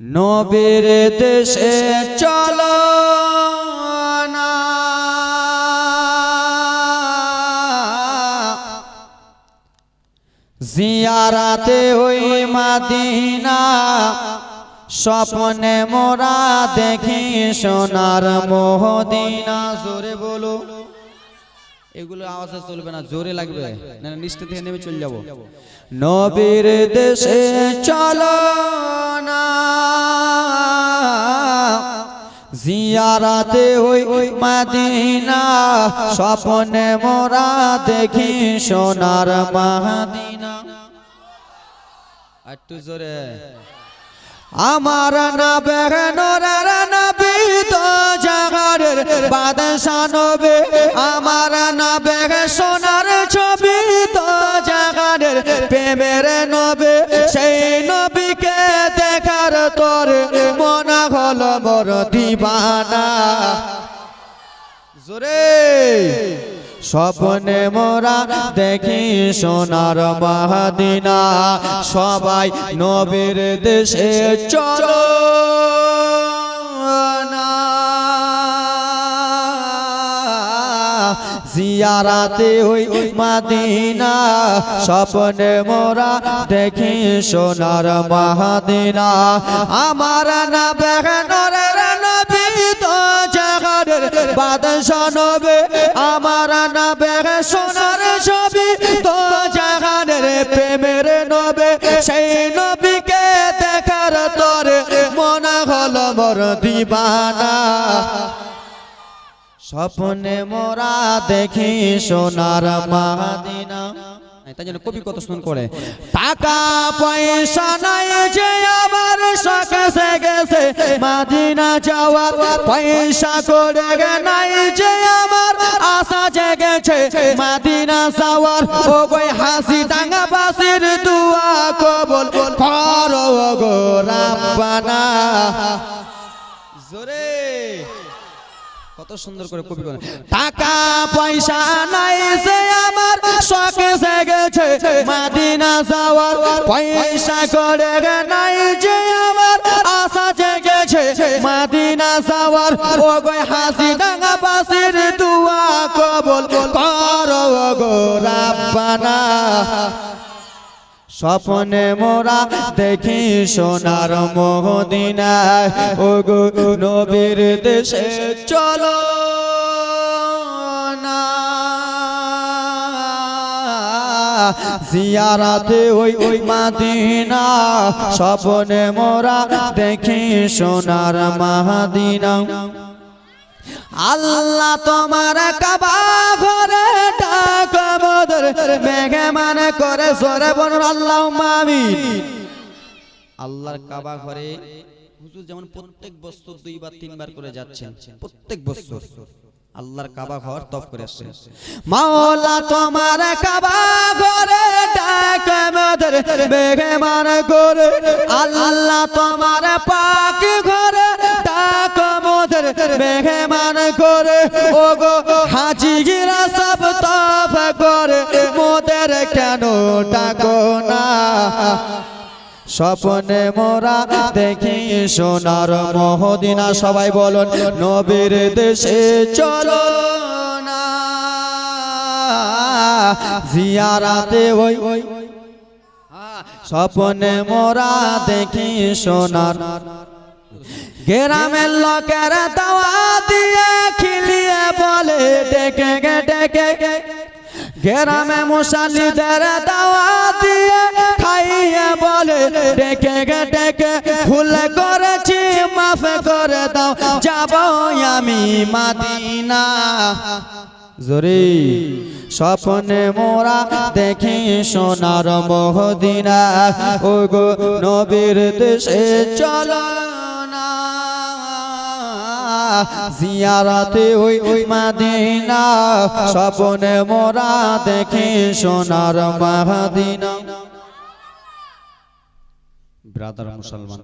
নবীর দেশে চলো না। জিয়ারাতে ওই মাদিনা স্বপ্নে মোরা দেখি সোনার মোহদিনা। জোরে বলো। এগুলো আওয়াজে চলবে না জোরে লাগবে। না না, নিচটা থেকে নেমে চলে যাব। নবীর দেশে চলো না। জিয়ারাতে ওই ওই মাদিনা স্বপ্নে মোরা দেখি সোনার মাদিনা। একটু জোরে। আমার না বেহনোরার নবী তো জাগারের বাদশা নবে। প্রেমের নবে, সেই নবীকে দেখার তোর মনা হল মোর দিবানা। জোরে। স্বপ্নে মোরা দেখি সোনার মহাদিনা। সবাই নবীর দেশে চলো। জিয়ারাতে ওই মাদিনা, স্বপ্নে মোরা দেখি সোনার মাহাদিনা। আমার না বেহনরের নবী তো জাগারের বাদশা নবে। আমার না বেহ সোনার ছবি তো জাগারের প্রেমের নবে। সেই নবীকে দেখার তোর মনে হল মোর দিবানা। স্বপ্নে মোরা দেখি সোনার মাদিনা। তাই জন্য কবি কত শুন করে। টাকা পয়সা নাই যে আমার শখ সে গেছে। মাদিনা যাওয়ার পয়সা করে নাই যে আমার আশা জেগেছে। মাদিনা যাওয়ার ও গই হাসি টাঙ্গা বাসির দুয়া কবল। করো গো রাব্বানা জোরে কত সুন্দর করে কবি করে টাকা পয়সা নাই সে আমার শখ সে গেছে মাদিনা যাওয়ার পয়সা করে নাই যে আমার আশা জেগেছে মাদিনা যাওয়ার। ও গো হাসি ডাঙ্গা বাসির দুয়া কবল করো গো রাব্বানা। স্বপ্নে মোরা দেখি সোনার মোহদিনা ও গো নবীর দেশে চলো না। জিয়ারাতে ওই ওই মাদিনা, স্বপ্নে মোরা দেখি সোনার মাহাদিনা। আল্লাহ তোমার কাবা বদর মেঘে মানে করে সরে বনুর আল্লাহ মামিন আল্লাহর কাবা ঘরে হুজুর যেমন প্রত্যেক বছর দুইবার, তিনবার করে যাচ্ছেন, প্রত্যেক বছর আল্লাহর কাবা ঘর তপ করে আসছে মাওলা তোমার কাবা ঘরে ডাক বদর মেঘে মানে করে আল্লাহ তোমার পাক ঘরে ডাক মোদের মেহমান করে। ও গো হাজিরা কেন ডাকো না স্বপ্নে মোরা দেখি সোনার মহদিনা। সবাই বলুন, নবীর দেশে চলো না। জিয়ারাতে ওই স্বপ্নে মোরা দেখি সোনার গ্রামের লোকের দাওয়া দিয়ে খিলিয়ে বলে, ডেকে গে, ডেকে গ্রামে মুসালিদের দাওয়া দিয়ে খাইয়ে বলে, ডেকে গে, ডেকে, ভুল করেছি, মাফ করে দাও, যাব আমি মাদিনা। জোরে, স্বপ্নে মোরা দেখি সোনার মহদিনা ও গো নবীর দেশে চলো। জিয়ারাতে ওই ওই মাদিনা স্বপ্নে মোরা দেখি সোনার মাহাদিনা। ব্রাদার মুসলমান।